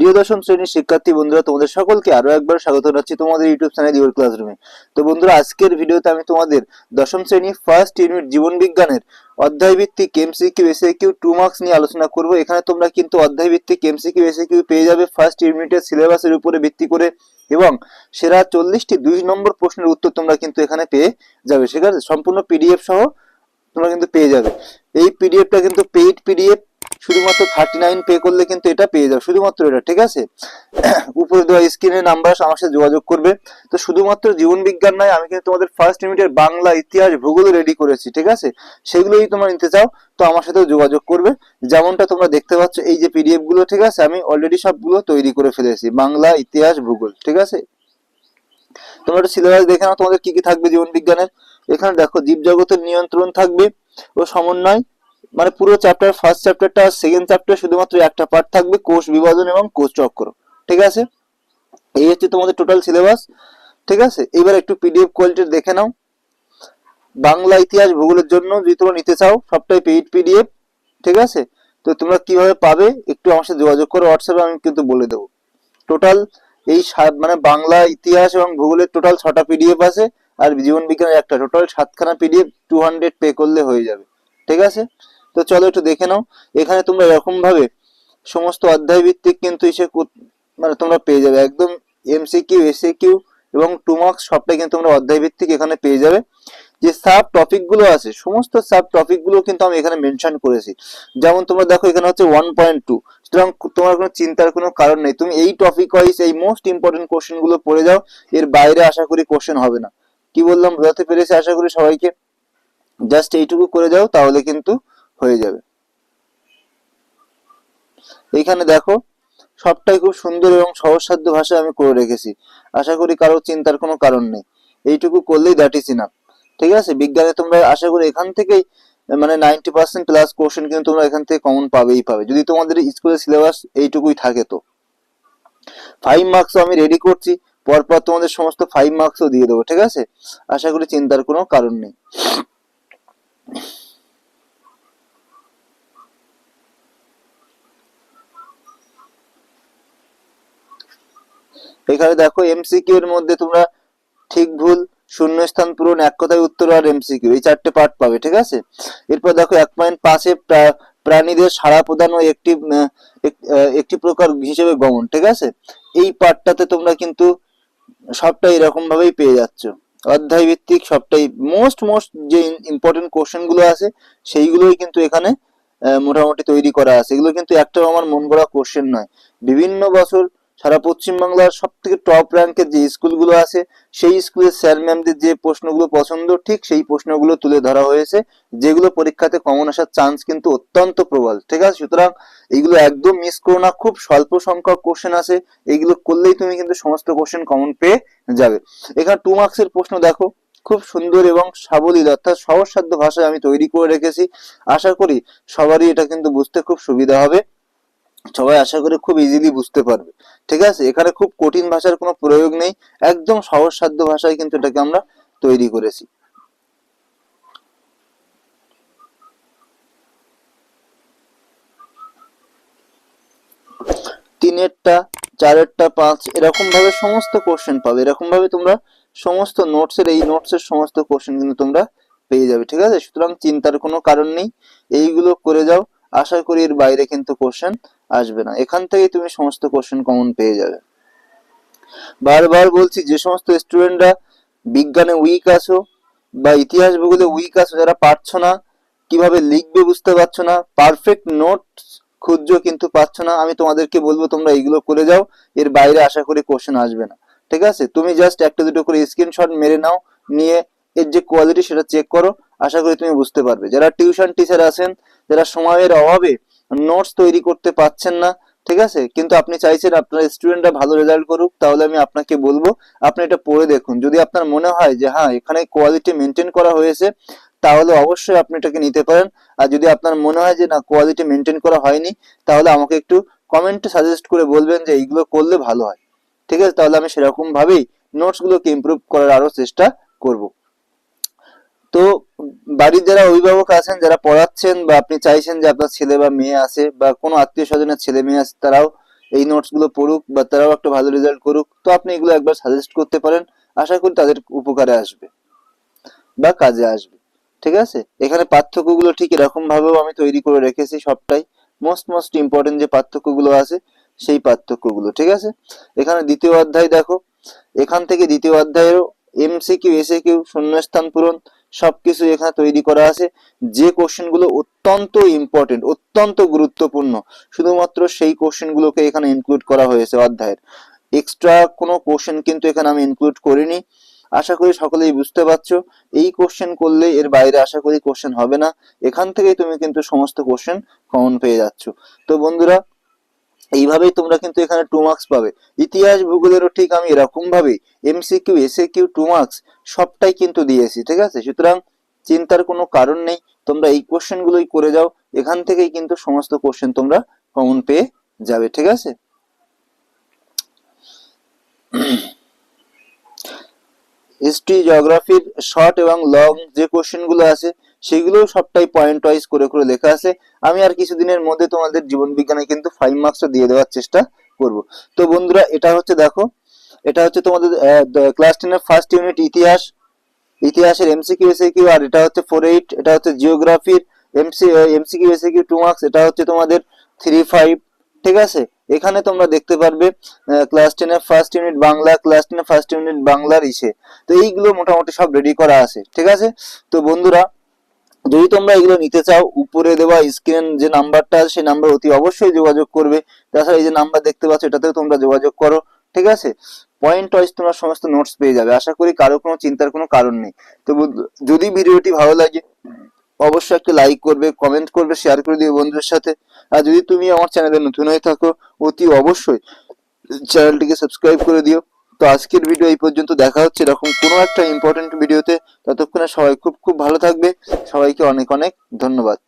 প্রিয় দশম শ্রেণির শিক্ষার্থী বন্ধুরা, তোমাদের সকলকে আরও একবার স্বাগত জানাচ্ছি তোমাদের ইউটিউব চ্যানেল ইউর ক্লাসরুমে। তো বন্ধুরা, আজকের ভিডিওতে আমি তোমাদের দশম শ্রেণি ফার্স্ট ইউনিট জীবন বিজ্ঞানের অধ্যায় ভিত্তিক এমসিকিউ এসএকিউ টু মার্কস নিয়ে আলোচনা করব। এখানে তোমরা কিন্তু অধ্যায় ভিত্তিক এমসিকিউ এসএকিউ পেয়ে যাবে ফার্স্ট ইউনিটের সিলেবাসের উপরে ভিত্তি করে এবং সেরা চল্লিশটি দুই নম্বর প্রশ্নের উত্তর তোমরা কিন্তু এখানে পেয়ে যাবে। আছে সম্পূর্ণ পিডিএফ সহ তোমরা কিন্তু পেয়ে যাবে। এই পিডিএফটা কিন্তু পেইড পিডিএফ শুধুমাত্র থার্টি নাইন পে করলে কিন্তু এটা পেয়ে যাবে, শুধুমাত্র এটা, ঠিক আছে? উপরে দেওয়া স্ক্রিনের নাম্বার আমার সাথে যোগাযোগ করবে। তো শুধুমাত্র জীবন বিজ্ঞান নয়, আমি কিন্তু তোমাদের ফার্স্ট ইউনিটের বাংলা ইতিহাস ভূগোল রেডি করেছি, ঠিক আছে? সেগুলোই তোমরা নিতে চাও, তো আমার সাথেও যোগাযোগ করবে। যেমনটা তোমরা দেখতে পাচ্ছ, এই যে পিডিএফগুলো, ঠিক আছে? আমি অলরেডি সবগুলো তৈরি করে ফেলেছি, বাংলা ইতিহাস ভূগোল, ঠিক আছে? তোমরা সিলেবাস দেখে নাও, তোমাদের কি কি থাকবে জীবন বিজ্ঞানের। এখানে দেখো জীবজগতের নিয়ন্ত্রণ থাকবে ও সমন্বয়। মানে পুরো চ্যাপ্টার ফার্স্ট চ্যাপ্টারটা সেকেন্ড চ্যাপ্টার শুধুমাত্র একটা পার্ট থাকবে, কোষ বিভাজন এবং কোষ চক্র। ঠিক আছে? এই হচ্ছে তোমাদের টোটাল সিলেবাস ঠিক আছে? এবার একটু পিডিএফ কোয়ালিটি দেখে নাও। বাংলা ইতিহাস ভূগোলের জন্য যদি তোমরা নিতে চাও, সবটাই পেইড পিডিএফ ঠিক আছে? তো তোমরা কীভাবে পাবে, একটু আমার সাথে যোগাযোগ করো হোয়াটসঅ্যাপে আমি কিন্তু বলে দেবো। টোটাল এই মানে বাংলা ইতিহাস এবং ভূগোলের টোটাল ছটা পিডিএফ আছে। আর জীবন বিজ্ঞানের একটা টোটাল সাতখানা পিডিএফ টু হান্ড্রেড পে করলে হয়ে যাবে। ঠিক আছে? তো চলো একটু দেখে নাও। এখানে তোমরা এরকমভাবে সমস্ত অধ্যায় ভিত্তিক কিন্তু এসে মানে তোমরা পেয়ে যাবে। একদম এমসিকিউ এসএকিউ এবং টু মার্কস সবটাই কিন্তু তোমরা অধ্যায় ভিত্তিক এখানে পেয়ে যাবে। যে সাব টপিকগুলো আছে, সমস্ত সাব টপিকগুলো কিন্তু আমি এখানে মেনশন করেছি। যেমন তোমরা দেখো, এখানে হচ্ছে ওয়ান পয়েন্ট টু সুতরাং তোমার কোনো চিন্তার কোনো কারণ নেই। তুমি এই টপিক ওয়াইজ এই মোস্ট ইম্পর্টেন্ট কোশ্চেনগুলো পড়ে যাও। এর বাইরে আশা করি কোশ্চেন হবে না। কি বললাম বোঝাতে পেরেছি আশা করি সবাইকে। জাস্ট এইটুকু করে যাও, তাহলে কিন্তু হয়ে যাবে। এইখানে দেখো, সবটাই খুব সুন্দর এবং সহজসাধ্য ভাষায় আমি করে রেখেছি। আশা করি কারও চিন্তার কোনো কারণ নেই। এইটুকু করলেই দ্যাট ইজ ইনাফ ঠিক আছে? বিজ্ঞানে তোমরা আশা করি এখান থেকেই মানে নাইনটি পার্সেন্ট প্লাস কোশ্চেন কিন্তু তোমরা এখান থেকে কমন পাবেই পাবে। যদি তোমাদের স্কুলের সিলেবাস এইটুকুই থাকে তো। ফাইভ মার্কস আমি রেডি করছি। পরপর তোমাদের সমস্ত ফাইভ মার্কসও দিয়ে দেবো, ঠিক আছে? আশা করি চিন্তার কোনো কারণ নেই। এখানে দেখো এমসিকিউ এর মধ্যে তোমরা ঠিক ভুল শূন্য স্থান পূরণ, এক কথায় উত্তর আর এমসিকিউ এই চারটে পার্ট পাবে, ঠিক আছে? এরপর দেখো এক পয়েন্ট পাঁচে প্রা- প্রাণীদের সাড়া প্রদান ও একটি একটি প্রকার হিসেবে গমন, ঠিক আছে? এই পার্টটাতে তোমরা কিন্তু সবটাই এরকম ভাবেই পেয়ে যাচ্ছ। অধ্যায় ভিত্তিক সবটাই মোস্ট মোস্ট যে ইম্পর্টেন্ট কোশ্চেনগুলো আছে, সেইগুলোই কিন্তু এখানে মোটামুটি তৈরি করা আছে। এগুলো কিন্তু একটাও আমার মন গড়া কোশ্চেন নয়। বিভিন্ন বছর সারা পশ্চিমবাংলার সব থেকে টপ র্যাঙ্কের যে স্কুলগুলো আছে, সেই স্কুলের স্যার ম্যামদের যে প্রশ্নগুলো পছন্দ, ঠিক সেই প্রশ্নগুলো তুলে ধরা হয়েছে, যেগুলো পরীক্ষাতে কমন আসার চান্স কিন্তু অত্যন্ত প্রবল, ঠিক আছে? সুতরাং এইগুলো একদম মিস করো না, খুব স্বল্প সংখ্যক কোশ্চেন আছে এইগুলো করলেই তুমি কিন্তু সমস্ত কোশ্চেন কমন পেয়ে যাবে। এখানে টু মার্কসের প্রশ্ন দেখো, খুব সুন্দর এবং সাবলীল, অর্থাৎ সহজসাধ্য ভাষায় আমি তৈরি করে রেখেছি। আশা করি সবারই এটা কিন্তু বুঝতে খুব সুবিধা হবে। সবাই আশা করি খুব ইজিলি বুঝতে পারবে। ঠিক আছে? এখানে খুব কঠিন ভাষার কোনো প্রয়োগ নেই। একদম সহজসাধ্য ভাষায় কিন্তু এটাকে আমরা তৈরি করেছি। তিনেরটা, চারেরটা, পাঁচ এরকম ভাবে সমস্ত কোশ্চেন পাবে। এরকম ভাবে তোমরা সমস্ত নোটসের এই নোটসের সমস্ত কোশ্চেন কিন্তু তোমরা পেয়ে যাবে। ঠিক আছে? সুতরাং চিন্তার কোনো কারণ নেই। এইগুলো করে যাও। আশা করি এর বাইরে কিন্তু কোশ্চেন আসবে না। এখান থেকেই তুমি সমস্ত কোশ্চেন কমন পেয়ে যাবে। বারবার বলছি, যে সমস্ত স্টুডেন্টরা বিজ্ঞানে উইক আছো বা ইতিহাস ভূগোলে উইক আছো, যারা পারছ না, কীভাবে লিখবে বুঝতে পারছ না পারফেক্ট নোটস খুঁজছো কিন্তু পাচ্ছ না, আমি তোমাদেরকে বলব, তোমরা এইগুলো করে যাও, এর বাইরে আশা করি কোশ্চেন আসবে না। ঠিক আছে? তুমি জাস্ট একটা দুটো করে স্ক্রিনশট মেরে নাও, নিয়ে এর যে কোয়ালিটি সেটা চেক করো, আশা করি তুমি বুঝতে পারবে। যারা টিউশন টিচার আছেন, যারা সময়ের অভাবে নোটস তৈরি করতে পারছেন না, ঠিক আছে? কিন্তু আপনি চাইছেন আপনার স্টুডেন্টরা ভালো রেজাল্ট করুক, তাহলে আমি আপনাকে বলব, আপনি এটা পড়ে দেখুন। যদি আপনার মনে হয় যে হ্যাঁ এখানে কোয়ালিটি মেনটেন করা হয়েছে, তাহলে অবশ্যই আপনি এটাকে নিতে পারেন। আর যদি আপনার মনে হয় যে, না কোয়ালিটি মেনটেন করা হয়নি, তাহলে আমাকে একটু কমেন্টে সাজেস্ট করে বলবেন যে, এইগুলো করলে ভালো হয়। ঠিক আছে? তাহলে আমি সেরকমভাবেই নোটসগুলোকে নোটস গুলোকে ইমপ্রুভ করার আরও চেষ্টা করব। তো বাড়ির যারা অভিভাবক আছেন, যারা পড়াচ্ছেন বা আপনি চাইছেন যে আপনার ছেলে বা মেয়ে আছে বা কোনো আত্মীয় স্বজনের ছেলে মেয়ে আছে তারাও এই নোটসগুলো পড়ুক বা তারাও একটা ভালো রেজাল্ট করুক, তো আপনি এগুলো একবার সাজেস্ট করতে পারেন। আশা করি তাদের উপকারে আসবে বা কাজে আসবে। ঠিক আছে? এখানে পার্থক্যগুলো ঠিক এরকম ভাবেও আমি তৈরি করে রেখেছি সবটাই। মোস্ট মোস্ট ইম্পর্টেন্ট যে পার্থক্যগুলো আছে, সেই পার্থক্যগুলো। ঠিক আছে? এখানে দ্বিতীয় অধ্যায় দেখো। এখান থেকে দ্বিতীয় অধ্যায়েরও এমসিকিউ এসএকিউ শূন্যস্থান পূরণ। সবকিছু এখানে তৈরি করা আছে। যে কোশ্চেনগুলো অত্যন্ত ইম্পর্টেন্ট অত্যন্ত গুরুত্বপূর্ণ, শুধুমাত্র সেই কোশ্চেনগুলোকে এখানে ইনক্লুড করা হয়েছে অধ্যায়ের। এক্সট্রা কোনো কোশ্চেন কিন্তু এখানে আমি ইনক্লুড করিনি। আশা করি সকলেই বুঝতে পারছ। এই কোশ্চেন করলে এর বাইরে আশা করি কোশ্চেন হবে না। এখান থেকেই তুমি কিন্তু সমস্ত কোশ্চেন কমন পেয়ে যাচ্ছ। তো বন্ধুরা এইভাবেই তোমরা কিন্তু এখানে টু মার্কস পাবে। ইতিহাস, ভূগোলেরও ঠিক আমি এরকম ভাবে MCQ SAQ two marks সবটাই কিন্তু দিয়েছি, ঠিক আছে? সুতরাং চিন্তার কোনো কারণ নেই, তোমরা এই কোশ্চেন গুলোই করে যাও, এখান থেকেই কিন্তু সমস্ত কোশ্চেন তোমরা কমন পেয়ে যাবে, ঠিক আছে? হিস্ট্রি জিওগ্রাফির শর্ট এবং লং যে কোশ্চেনগুলো আছে, সেগুলোও সবটাই পয়েন্ট ওয়াইজ করে করে লেখা আছে। আমি আর কিছুদিনের মধ্যে তোমাদের জীবন বিজ্ঞানে কিন্তু ফাইভ মার্কসটা দিয়ে দেওয়ার চেষ্টা করব। তো বন্ধুরা, এটা হচ্ছে দেখো, এটা হচ্ছে তোমাদের ক্লাস টেনের ফার্স্ট ইউনিট ইতিহাস। ইতিহাসের এমসিকিউ এসএকিউ আর এটা হচ্ছে ফোর এইট এটা হচ্ছে জিওগ্রাফির MC MCQ SAQ two marks এটা হচ্ছে তোমাদের থ্রি ফাইভ ঠিক আছে? এখানে তোমরা দেখতে পারবে ক্লাস টেনের ফার্স্ট ইউনিট বাংলা ক্লাস টেনের ফার্স্ট ইউনিট বাংলার ইসে। তো এইগুলো মোটামুটি সব রেডি করা আছে, ঠিক আছে? তো বন্ধুরা, যদি তোমরা এগুলো নিতে চাও, উপরে দেওয়া স্ক্রিন যে নাম্বারটা সেই নাম্বার অতি অবশ্যই যোগাযোগ করবে। তাছাড়া এই যে নাম্বার দেখতে পাচ্ছ, এটাতেও তোমরা যোগাযোগ করো, ঠিক আছে? পয়েন্ট ওয়াইজ তোমরা সমস্ত নোটস পেয়ে যাবে। আশা করি কারও কোনো চিন্তার কোনো কারণ নেই। তো যদি ভিডিওটি ভালো লাগে অবশ্যই একটা লাইক করবে কমেন্ট করবে শেয়ার করে দিবে বন্ধুদের সাথে। আর যদি তুমি আমার চ্যানেলে নতুন হয়ে থাকো, অতি অবশ্যই চ্যানেলটিকে সাবস্ক্রাইব করে দিও। তো আজকের ভিডিও এই পর্যন্ত, দেখা হচ্ছে এরকম কোনো একটা ইম্পর্টেন্ট ভিডিওতে ততক্ষণে সবাই খুব খুব ভালো থাকবে। সবাইকে অনেক অনেক ধন্যবাদ।